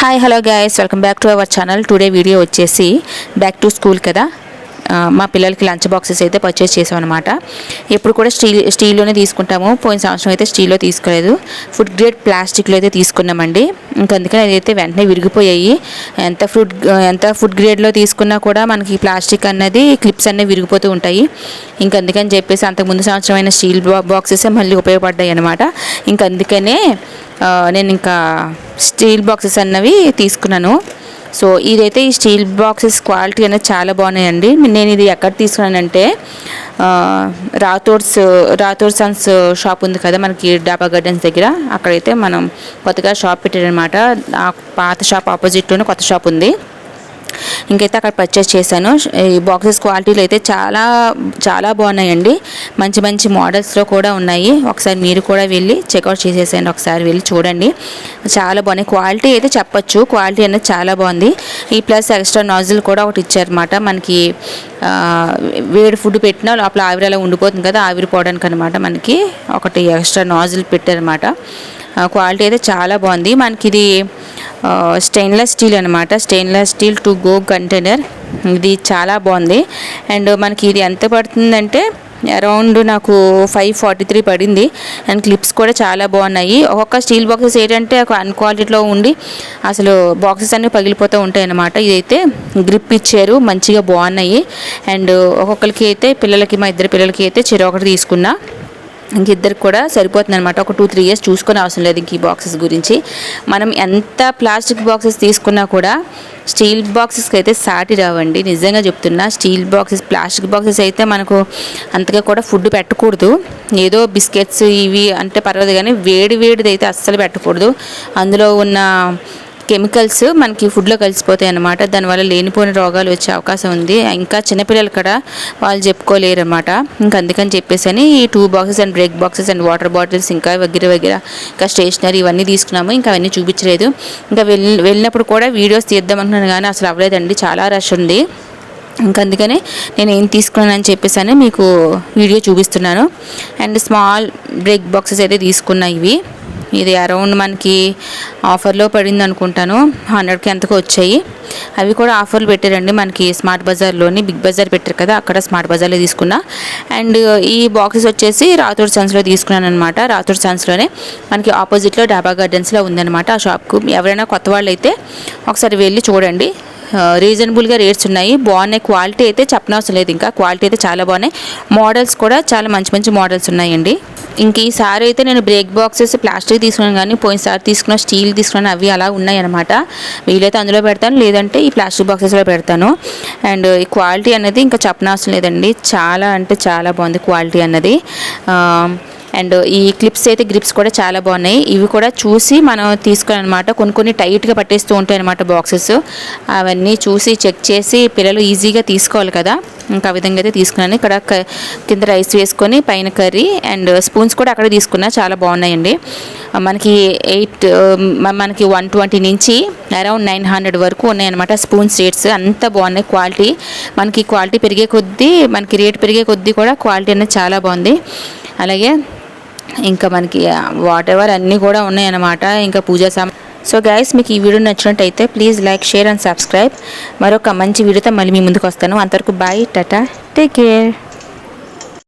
Hi hello guys welcome back to our channel today video వచ్చేసి back to school కదా. మా పిల్లలకి lunch boxes అయితే పర్చేస్ చేసాం అనమాట ఎప్పుడు కూడా స్టీల్ స్టీల్లోనే తీసుకుంటాము. పోయిన సంవత్సరం అయితే స్టీల్లో తీసుకోలేదు. ఫుడ్ గ్రేడ్ ప్లాస్టిక్లో అయితే తీసుకున్నామండి. ఇంకా అందుకని అదైతే వెంటనే విరిగిపోయాయి. ఎంత ఫుడ్ ఎంత ఫుడ్ గ్రేడ్లో తీసుకున్నా కూడా మనకి ప్లాస్టిక్ అన్నది క్లిప్స్ అన్నీ విరిగిపోతూ ఉంటాయి. ఇంకా అందుకని చెప్పేసి అంతకు ముందు సంవత్సరం అయిన స్టీల్ బాక్సెస్ మళ్ళీ ఉపయోగపడ్డాయి అనమాట ఇంకా అందుకనే నేను ఇంకా స్టీల్ బాక్సెస్ అన్నవి తీసుకున్నాను. సో ఇదైతే ఈ స్టీల్ బాక్సెస్ క్వాలిటీ అనేది చాలా బాగున్నాయండి. నేను ఇది ఎక్కడ తీసుకున్నానంటే రాథోర్స్ రాథోర్ సన్స్ షాప్ ఉంది కదా మనకి డాబా గార్డెన్స్ దగ్గర. అక్కడైతే మనం కొత్తగా షాప్ పెట్టారనమాట. ఆ పాత షాప్ ఆపోజిట్లోనే కొత్త షాప్ ఉంది. ఇంకైతే అక్కడ పర్చేస్ చేశాను. ఈ బాక్సెస్ క్వాలిటీలు అయితే చాలా చాలా బాగున్నాయండి. మంచి మంచి మోడల్స్లో కూడా ఉన్నాయి. ఒకసారి మీరు కూడా వెళ్ళి చెక్అవుట్ చేసేసాను ఒకసారి వెళ్ళి చూడండి. చాలా బాగున్నాయి. క్వాలిటీ అయితే చెప్పొచ్చు. క్వాలిటీ అనేది చాలా బాగుంది. ఈ ప్లస్ ఎక్స్ట్రా నాజిల్ కూడా ఒకటి ఇచ్చారన్నమాట. మనకి వేడి ఫుడ్ పెట్టినా లోపల ఆవిరి అలా ఉండిపోతుంది కదా ఆవిరిపోవడానికి అనమాట మనకి ఒకటి ఎక్స్ట్రా నాజిల్ పెట్టారన్నమాట. క్వాలిటీ అయితే చాలా బాగుంది. మనకి ఇది స్టెయిన్లెస్ స్టీల్ అనమాట stainless steel to go container ఇది చాలా బాగుంది. అండ్ మనకి ఇది ఎంత పడుతుందంటే అరౌండ్ నాకు ఫైవ్ ఫార్టీ త్రీ పడింది. అండ్ క్లిప్స్ కూడా చాలా బాగున్నాయి. ఒక్కొక్క స్టీల్ బాక్సెస్ ఏంటంటే ఒక అన్క్వాలిటీలో ఉండి అసలు బాక్సెస్ అన్నీ పగిలిపోతూ ఉంటాయి అన్నమాట. ఇదైతే గ్రిప్ ఇచ్చారు. మంచిగా బాగున్నాయి. అండ్ ఒక్కొక్కరికి అయితే పిల్లలకి మా ఇద్దరు పిల్లలకి అయితే చెరొకటి తీసుకున్నా. ఇంక ఇద్దరికి కూడా సరిపోతుంది అనమాట ఒక టూ త్రీ ఇయర్స్ చూసుకునే అవసరం లేదు ఇంక ఈ బాక్సెస్ గురించి. మనం ఎంత ప్లాస్టిక్ బాక్సెస్ తీసుకున్నా కూడా స్టీల్ బాక్సెస్కి అయితే సాటి రావండి. నిజంగా చెప్తున్నా స్టీల్ బాక్సెస్ ప్లాస్టిక్ బాక్సెస్ అయితే మనకు అంతగా కూడా ఫుడ్ పెట్టకూడదు. ఏదో బిస్కెట్స్ ఇవి అంటే పర్వాలేదు కానీ వేడి వేడిది అయితే అస్సలు పెట్టకూడదు. అందులో ఉన్న కెమికల్స్ మనకి ఫుడ్లో కలిసిపోతాయి అన్నమాట. దానివల్ల లేనిపోయిన రోగాలు వచ్చే అవకాశం ఉంది. ఇంకా చిన్నపిల్లలు కూడా వాళ్ళు చెప్పుకోలేరు అనమాట ఇంకా అందుకని చెప్పేసి ఈ two boxes and break boxes and water bottles ఇంకా వగ్గర వగ్గర ఇంకా స్టేషనరీ ఇవన్నీ తీసుకున్నాము. ఇంకా అవన్నీ చూపించలేదు. ఇంకా వెళ్ళి వెళ్ళినప్పుడు కూడా వీడియోస్ తీద్దాం అనుకున్నాను కానీ అసలు అవ్వలేదండి. చాలా రష్ ఉంది. ఇంకా అందుకనే నేను ఏం తీసుకున్నానని చెప్పేసి మీకు వీడియో చూపిస్తున్నాను. అండ్ స్మాల్ బ్రేక్ బాక్సెస్ అయితే తీసుకున్నా ఇవి. ఇది అరౌండ్ మనకి ఆఫర్లో పడింది అనుకుంటాను. హండ్రెడ్కి ఎంతకు వచ్చాయి. అవి కూడా ఆఫర్లు పెట్టారండి. మనకి స్మార్ట్ బజార్లోని బిగ్ బజార్ పెట్టారు కదా అక్కడ స్మార్ట్ బజార్లో తీసుకున్నా. అండ్ ఈ బాక్సెస్ వచ్చేసి రాథోడ్ సన్స్లో తీసుకున్నాను అనమాట రాథోడ్ సన్స్లోనే మనకి ఆపోజిట్లో డాబా గార్డెన్స్లో ఉందన్నమాట ఆ షాప్కు. ఎవరైనా కొత్త వాళ్ళు అయితే ఒకసారి వెళ్ళి చూడండి. రీజనబుల్గా రేట్స్ ఉన్నాయి. బాగున్నాయి. క్వాలిటీ అయితే చెప్పనవసరం లేదు ఇంకా. క్వాలిటీ అయితే చాలా బాగున్నాయి. మోడల్స్ కూడా చాలా మంచి మంచి మోడల్స్ ఉన్నాయండి. ఇంక ఈసారి అయితే నేను బ్రేక్ బాక్సెస్ ప్లాస్టిక్ తీసుకున్నాను కానీ పోయినసారి తీసుకున్న స్టీల్ తీసుకున్నాను అవి అలా ఉన్నాయన్నమాట. వీలైతే అందులో పెడతాను లేదంటే ఈ ప్లాస్టిక్ బాక్సెస్లో పెడతాను. అండ్ ఈ క్వాలిటీ అనేది ఇంకా చెప్పనవసరం లేదండి. చాలా అంటే చాలా బాగుంది క్వాలిటీ అన్నది. అండ్ ఈ క్లిప్స్ అయితే గ్రిప్స్ కూడా చాలా బాగున్నాయి. ఇవి కూడా చూసి మనం తీసుకోవాలన్నమాట. కొన్ని కొన్ని టైట్గా పట్టేస్తూ ఉంటాయి అనమాట బాక్సెస్. అవన్నీ చూసి చెక్ చేసి పిల్లలు ఈజీగా తీసుకోవాలి కదా. ఇంకా ఆ విధంగా అయితే తీసుకున్నాను. ఇక్కడ కింద రైస్ వేసుకొని పైన కర్రీ అండ్ స్పూన్స్ కూడా అక్కడ తీసుకున్నా. చాలా బాగున్నాయండి. మనకి ఎయిట్ మనకి వన్ ట్వంటీ నుంచి అరౌండ్ నైన్ హండ్రెడ్ వరకు ఉన్నాయన్నమాట స్పూన్స్ రేట్స్. అంత బాగున్నాయి క్వాలిటీ. మనకి క్వాలిటీ పెరిగే కొద్దీ మనకి రేట్ పెరిగే కొద్దీ కూడా క్వాలిటీ అనేది చాలా బాగుంది. అలాగే ఇంకా మనకి వాట్ ఎవర్ అన్నీ కూడా ఉన్నాయన్నమాట. ఇంకా పూజా సామాన్ సో గైస్ మీకు ఈ వీడియో నచ్చినట్టయితే please like share and subscribe మరొక మంచి వీడియోతో మళ్ళీ మీ ముందుకు వస్తాను. అంతవరకు బాయ్ టాటా టేక్ కేర్